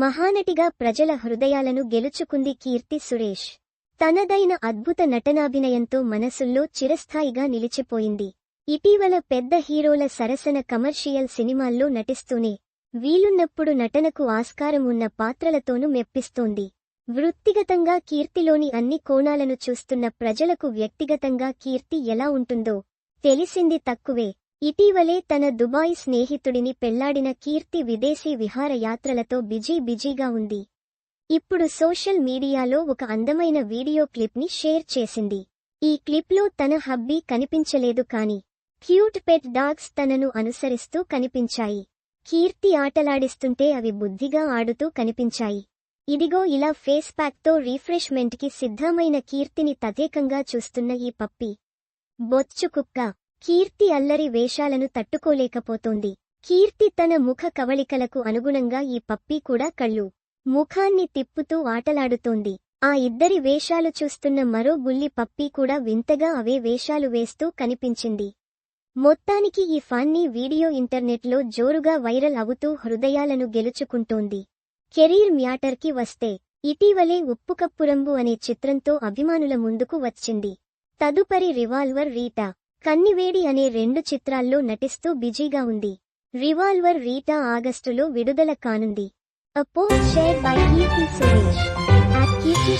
మహానటిగా ప్రజల హృదయాలను గెలుచుకుంది కీర్తి సురేష్. తనదైన అద్భుత నటనాభినయంతో మనసుల్లో చిరస్థాయిగా నిలిచిపోయింది. ఇటీవల పెద్ద హీరోల సరసన కమర్షియల్ సినిమాల్లో నటిస్తూనే వీలున్నప్పుడు నటనకు ఆస్కారం ఉన్న పాత్రలతోనూ మెప్పిస్తోంది. వృత్తిగతంగా కీర్తిలోని అన్ని కోణాలను చూస్తున్న ప్రజలకు వ్యక్తిగతంగా కీర్తి ఎలా ఉంటుందో తెలిసింది తక్కువే. ఇటీవలే తన దుబాయ్ స్నేహితుడిని పెళ్ళాడిన కీర్తి విదేశీ విహారయాత్రలతో బిజీ బిజీగా ఉంది. ఇప్పుడు సోషల్ మీడియాలో ఒక అందమైన వీడియో క్లిప్ని షేర్ చేసింది. ఈ క్లిప్లో తన హబ్బీ కనిపించలేదు కాని క్యూట్ పెట్ డాగ్స్ తనను అనుసరిస్తూ కనిపించాయి. కీర్తి ఆటలాడిస్తుంటే అవి బుద్ధిగా ఆడుతూ కనిపించాయి. ఇదిగో ఇలా ఫేస్ ప్యాక్తో రీఫ్రెష్మెంట్కి సిద్ధమైన కీర్తిని తదేకంగా చూస్తున్న ఈ పప్పి. బొచ్చు కుక్క. కీర్తి అల్లరి వేషాలను తట్టుకోలేకపోతోంది. కీర్తి తన ముఖ కవళికలకు అనుగుణంగా ఈ పప్పీ కూడా కళ్ళు ముఖాన్ని తిప్పుతూ ఆటలాడుతోంది. ఆ ఇద్దరి వేషాలు చూస్తున్న మరో బుల్లి పప్పీ కూడా వింతగా అవే వేషాలు వేస్తూ కనిపించింది. మొత్తానికి ఈ ఫన్నీ వీడియో ఇంటర్నెట్లో జోరుగా వైరల్ అవుతూ హృదయాలను గెలుచుకుంటోంది. కెరీర్ మ్యాటర్కి వస్తే ఇటీవలే ఉప్పుకప్పురంబు అనే చిత్రంతో అభిమానుల ముందుకు వచ్చింది. తదుపరి రివాల్వర్ రీటా కన్నివేడి అనే రెండు చిత్రాల్లో నటిస్తూ బిజీగా ఉంది. రివాల్వర్ రీటా ఆగస్టులో విడుదల కానుంది. A post share by Keerthy Suresh. Keerthy